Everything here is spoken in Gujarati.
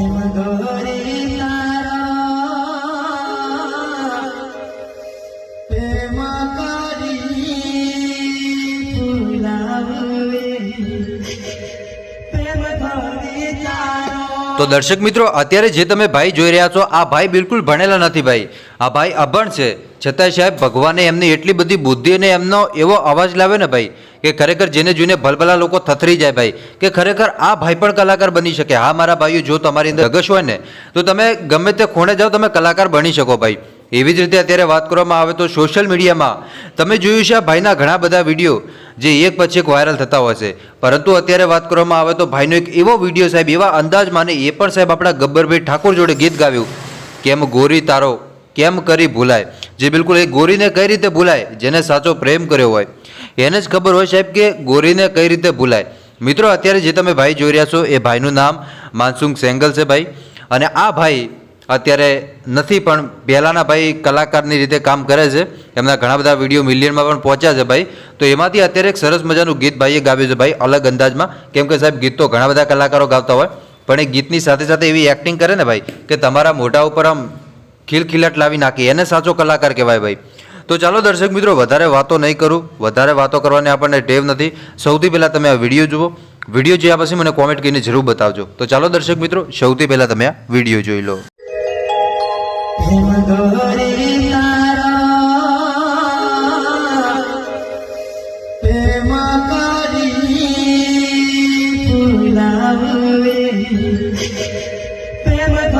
પ્રેમ દોરી તારા પ્રેમ કરી ફૂલાવે પ્રેમ દોરી તારો તો દર્શક મિત્રો, અત્યારે જે તમે ભાઈ જોઈ રહ્યા છો, આ ભાઈ બિલકુલ ભણેલા નથી ભાઈ. આ ભાઈ અભણ છે. છતાંય સાહેબ, ભગવાને એમની એટલી બધી બુદ્ધિ અને એમનો એવો અવાજ લાવે ને ભાઈ, કે ખરેખર જેને જોઈને ભલભલા લોકો થથરી જાય ભાઈ, કે ખરેખર આ ભાઈ પણ કલાકાર બની શકે. હા, મારા ભાઈઓ, જો તમારી અંદર ધગશ હોય ને, તો તમે ગમે તે ખૂણે જાઓ, તમે કલાકાર બની શકો ભાઈ. એવી જ રીતે અત્યારે વાત કરવામાં આવે તો સોશિયલ મીડિયામાં તમે જોયું છે આ ભાઈના ઘણા બધા વીડિયો જે એક પછી એક વાયરલ થતા હોય છે. પરંતુ અત્યારે વાત કરવામાં આવે તો ભાઈનો એક એવો વીડિયો સાહેબ, એવા અંદાજ માને એ પણ સાહેબ આપણા ગબ્બરભાઈ ઠાકોર જોડે ગીત ગાવ્યું. કેમ ગોરી તારો, કેમ કરી ભૂલાય? જે બિલકુલ એ ગોરીને કઈ રીતે ભૂલાય? જેને સાચો પ્રેમ કર્યો હોય. એને જ ખબર હોય સાહેબ કે ગોરીને કઈ રીતે ભૂલાય. મિત્રો, અત્યારે જે તમે ભાઈ જોઈ રહ્યા છો એ ભાઈનું નામ માનસુંગ સેંગલ છે ભાઈ. અને આ ભાઈ અત્યારે નથી, પણ પહેલાંના ભાઈ કલાકારની રીતે કામ કરે છે. એમના ઘણા બધા વીડિયો મિલિયનમાં પણ પહોંચ્યા છે ભાઈ. તો એમાંથી અત્યારે એક સરસ મજાનું ગીત ભાઈએ ગાવ્યું છે ભાઈ, અલગ અંદાજમાં. કેમ કે સાહેબ, ગીત તો ઘણા બધા કલાકારો ગાતા હોય, પણ એ ગીતની સાથે સાથે એવી એક્ટિંગ કરે ને ભાઈ, કે તમારા મોઢા ઉપર આમ ખીલખીલાટ લાવી નાખી. એને સાચો કલાકાર કહેવાય ભાઈ. તો ચાલો દર્શક મિત્રો, વધારે વાતો નહીં કરું. વધારે વાતો કરવાની આપણને ટેવ નથી. સૌથી પહેલાં તમે આ વીડિયો જુઓ. વીડિયો જોયા પછી મને કોમેન્ટ કરીને જરૂર બતાવજો. તો ચાલો દર્શક મિત્રો, સૌથી પહેલાં તમે આ વીડિયો જોઈ લો. પ્રેમ દોરી તારા પ્રેમ કરી ફૂલાવે પ્રેમ દોરી તારો